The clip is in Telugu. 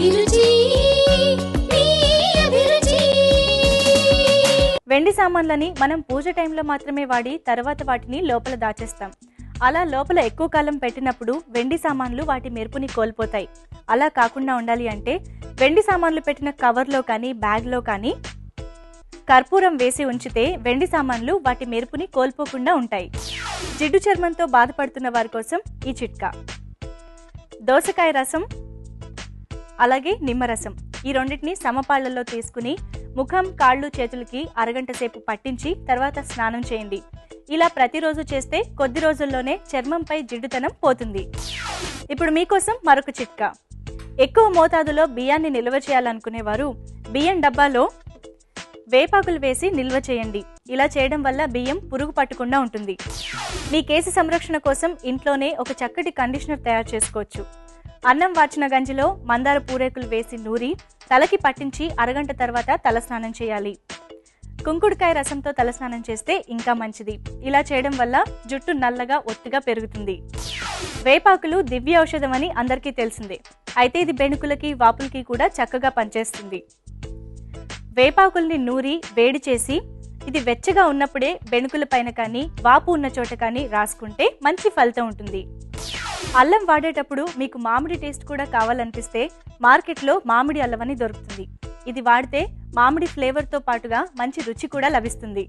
అభిరుచి వెండి సామాన్లని మనం పూజ టైంలో మాత్రమే వాడి తర్వాత వాటిని లోపల దాచేస్తాం. అలా లోపల ఎక్కువ కాలం పెట్టినప్పుడు వెండి సామాన్లు వాటి మెరుపుని కోల్పోతాయి. అలా కాకుండా ఉండాలి అంటే వెండి సామాన్లు పెట్టిన కవర్లో కానీ బ్యాగ్లో కానీ కర్పూరం వేసి ఉంచితే వెండి సామాన్లు వాటి మెరుపుని కోల్పోకుండా ఉంటాయి. జిడ్డు చర్మంతో బాధపడుతున్న వారి కోసం ఈ చిట్కా. దోసకాయ రసం అలాగే నిమ్మరసం. ఈ రెండింటిని సమపాళ్ళలో తీసుకుని ముఖం కాళ్ళు చేతులకి అరగంట సేపు పట్టించి తర్వాత స్నానం చేయండి. ఇలా ప్రతిరోజు చేస్తే కొద్ది రోజుల్లోనే చర్మంపై జిడ్డుతనం పోతుంది. ఇప్పుడు మీకోసం మరొక చిట్కా. ఎక్కువ మోతాదులో బియ్యాన్ని నిల్వ చేయాలనుకునేవారు బియ్యం డబ్బాలో వేపాకులు వేసి నిల్వ చేయండి. ఇలా చేయడం వల్ల బియ్యం పురుగు పట్టకుండా ఉంటుంది. మీ కేసు సంరక్షణ కోసం ఇంట్లోనే ఒక చక్కటి కండిషనర్ తయారు చేసుకోవచ్చు. అన్నం వాచిన గంజిలో మందార పూరేకులు వేసి నూరి తలకి పట్టించి అరగంట తర్వాత తలస్నానం చేయాలి. కుంకుడుకాయ రసంతో తలస్నానం చేస్తే ఇంకా మంచిది. ఇలా చేయడం వల్ల జుట్టు నల్లగా ఒత్తుగా పెరుగుతుంది. వేపాకులు దివ్య ఔషధం అని అందరికీ తెలిసిందే. అయితే ఇది బెణుకులకి వాపులకి కూడా చక్కగా పనిచేస్తుంది. వేపాకుల్ని నూరి వేడి చేసి ఇది వెచ్చగా ఉన్నప్పుడే బెణుకుల పైన కానీ వాపు ఉన్న చోట కానీ రాసుకుంటే మంచి ఫలితం ఉంటుంది. అల్లం వాడేటప్పుడు మీకు మామిడి టేస్ట్ కూడా కావాలనిపిస్తే మార్కెట్లో మామిడి అల్లం అని దొరుకుతుంది. ఇది వాడితే మామిడి ఫ్లేవర్తో పాటుగా మంచి రుచి కూడా లభిస్తుంది.